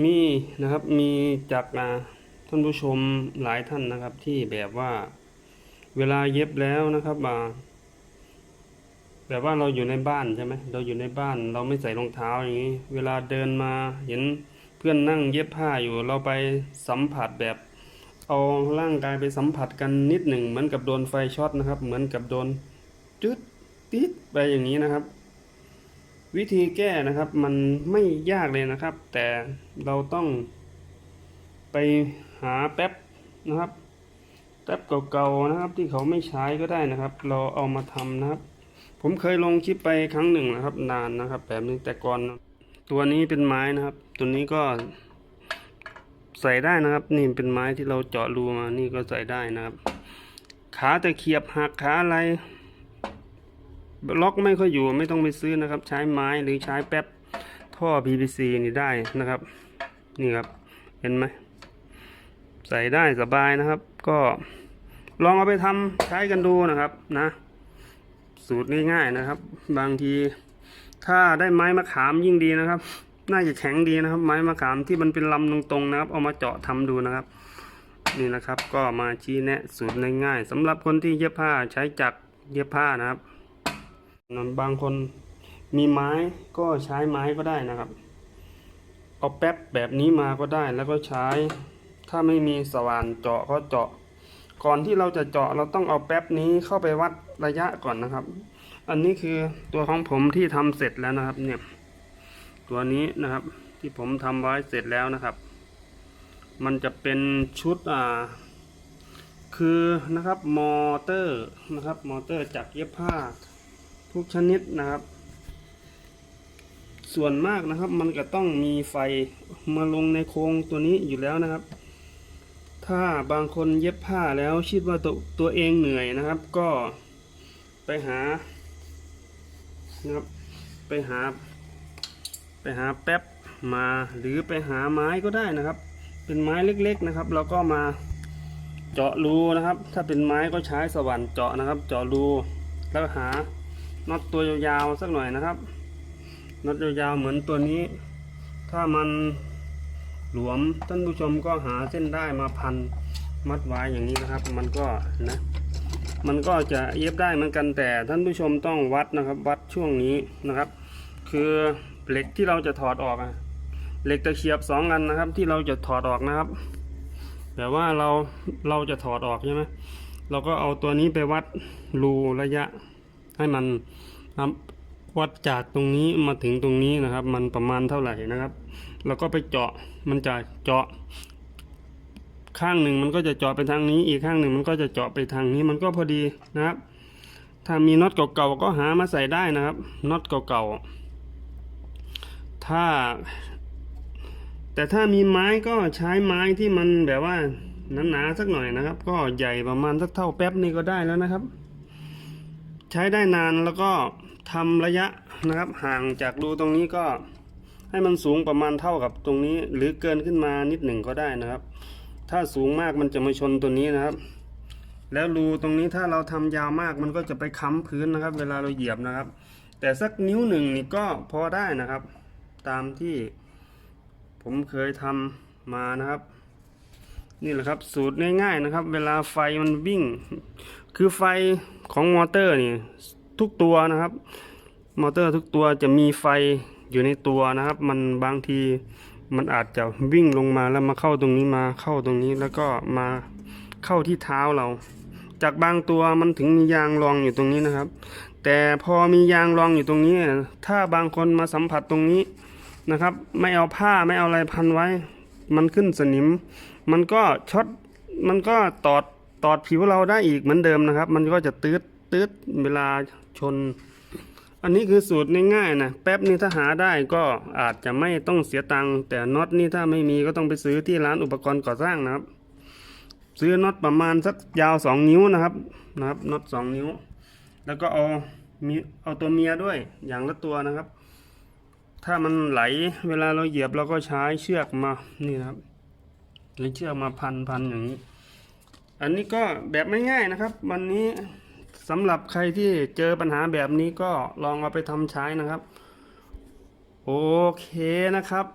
มีนะครับมีจากท่านผู้ชมหลายท่านนะครับที่แบบว่าเวลาเย็บแล้วนะครับอ่าแบบว่าเราอยู่ในบ้านใช่ไหมเราอยู่ในบ้านเราไม่ใส่รองเท้าอย่างนี้ เวลาเดินมาเห็นเพื่อนนั่งเย็บผ้าอยู่เราไปสัมผัสแบบเอาร่างกายไปสัมผัสกันนิดหนึ่งเหมือนกับโดนไฟช็อตนะครับ เหมือนกับโดนจุดติดไปอย่างนี้นะครับ วิธีแก้นะครับมันไม่ยากเลยนะครับ แต่เราต้องไปหาแป๊บนะครับแป๊บเก่าๆนะครับ ที่เขาไม่ใช้ก็ได้นะครับ เราเอามาทำนะครับ ผมเคยลงคลิปไปครั้งหนึ่งนะครับ นานนะครับแบบนี้แต่ก่อนตัวนี้เป็นไม้นะครับ ตัวนี้ก็ใส่ได้นะครับ นี่เป็นไม้ที่เราเจาะรูมานี่ก็ใส่ได้นะครับ ขาตะเขียบหักขาอะไร ล็อกไม่ค่อยอยู่ไม่ต้องไปซื้อนะครับ ใช้ไม้หรือใช้แป๊บท่อ PVC นี่ได้นะครับ นี่ครับเห็นไหมใส่ได้สบายนะครับ ก็ลองเอาไปทำใช้กันดูนะครับนะ สูตรง่ายๆนะครับ บางทีถ้าได้ไม้มะขามยิ่งดีนะครับ น่าจะแข็งดีนะครับ ไม้มะขามที่มันเป็นลำตรงๆนะครับ เอามาเจาะทำดูนะครับ นี่นะครับ ก็มาชี้แนะสูตรง่ายๆสำหรับคนที่เย็บผ้าใช้จักรเย็บผ้านะครับ บางคนมีไม้ก็ใช้ไม้ก็ได้นะครับ เอาแป๊บแบบนี้มาก็ได้แล้วก็ใช้ ถ้าไม่มีสว่านเจาะก็เจาะ ก่อนที่เราจะเจาะเราต้องเอาแป๊บนี้เข้าไปวัดระยะก่อนนะครับ อันนี้คือตัวของผมที่ทำเสร็จแล้วนะครับ เนี่ย ตัวนี้นะครับ ที่ผมทำไว้เสร็จแล้วนะครับ มันจะเป็นชุดอ่า คือนะครับมอเตอร์นะครับ มอเตอร์จากเย็บผ้า ทุกชนิดนะครับ ส่วนมากนะครับ มันก็ต้องมีไฟมาลงในโครงตัวนี้อยู่แล้วนะครับ ถ้าบางคนเย็บผ้าแล้วคิดว่าตัวตัวเองเหนื่อยนะครับ ก็ไปหานะครับไปหา ไปหาแป๊บมาหรือไปหาไม้ก็ได้นะครับ เป็นไม้เล็กๆนะครับเราก็มาเจาะรูนะครับ ถ้าเป็นไม้ก็ใช้สว่านเจาะนะครับ เจาะรูแล้วหา น็อตตัวยาวๆสักหน่อยนะครับน็อตยาวๆเหมือนตัวนี้ ถ้ามันหลวมท่านผู้ชมก็หาเส้นได้มาพันมัดไว้อย่างนี้นะครับ มันก็นะมันก็จะเย็บได้เหมือนกันแต่ท่านผู้ชมต้องวัดนะครับ วัดช่วงนี้นะครับ คือเหล็กที่เราจะถอดออกอะเหล็กตะเขียบสองอันนะครับ ที่เราจะถอดออกนะครับ แต่ว่าเราเราจะถอดออกใช่ไหมเราก็เอาตัวนี้ไปวัดรูระยะ ให้มันวัดจากตรงนี้มาถึงตรงนี้นะครับ มันประมาณเท่าไหร่นะครับ แล้วก็ไปเจาะมันจะเจาะ ข้างหนึ่งมันก็จะเจาะไปทางนี้ อีกข้างหนึ่งมันก็จะเจาะไปทางนี้มันก็พอดีนะครับ ถ้ามีน็อตเก่าๆก็หามาใส่ได้นะครับน็อตเก่าๆถ้า แต่ถ้ามีไม้ก็ใช้ไม้ที่มันแบบว่าหนาๆสักหน่อยนะครับ ก็ใหญ่ประมาณสักเท่าแป๊บนี่ก็ได้แล้วนะครับ ใช้ได้นานแล้วก็ทำระยะนะครับ ห่างจากรูตรงนี้ก็ให้มันสูงประมาณเท่ากับตรงนี้ หรือเกินขึ้นมานิดหนึ่งก็ได้นะครับ ถ้าสูงมากมันจะมาชนตัวนี้นะครับ แล้วรูตรงนี้ถ้าเราทำยาวมากมันก็จะไปค้ำพื้นนะครับ เวลาเราเหยียบนะครับ แต่สักนิ้วหนึ่งนี่ก็พอได้นะครับ ตามที่ผมเคยทำมานะครับ นี่แหละครับสูตรง่ายๆนะครับ เวลาไฟมันวิ่ง คือไฟของมอเตอร์นี่ทุกตัวนะครับ มอเตอร์ทุกตัวจะมีไฟอยู่ในตัวนะครับ มันบางทีมันอาจจะวิ่งลงมาแล้วมาเข้าตรงนี้มาเข้าตรงนี้แล้วก็มาเข้าที่เท้าเรา จากบางตัวมันถึงมียางรองอยู่ตรงนี้นะครับ แต่พอมียางรองอยู่ตรงนี้ ถ้าบางคนมาสัมผัสตรงนี้นะครับ ไม่เอาผ้าไม่เอาอะไรพันไว้ มันขึ้นสนิม มันก็ช็อตมันก็ตอดตอดผิวเราได้อีกเหมือนเดิมนะครับ มันก็จะตืดตืดเวลาชน อันนี้คือสูตรง่ายๆนะแป๊บนี้ถ้าหาได้ก็อาจจะไม่ต้องเสียตังค์แต่น็อตนี่ถ้าไม่มีก็ต้องไปซื้อที่ร้านอุปกรณ์ก่อสร้างนะครับ ซื้อน็อตประมาณสักยาวสองนิ้วนะครับนะครับน็อตสองนิ้ว แล้วก็เอามีเอาตัวเมียด้วยอย่างละตัวนะครับ ถ้ามันไหลเวลาเราเหยียบเราก็ใช้เชือกมานี่นะครับหรือเชือกมาพันพันอย่างนี้ อันนี้ก็แบบไม่ง่ายนะครับ วันนี้สำหรับใครที่เจอปัญหาแบบนี้ก็ลองเอาไปทำใช้นะครับ โอเคนะครับ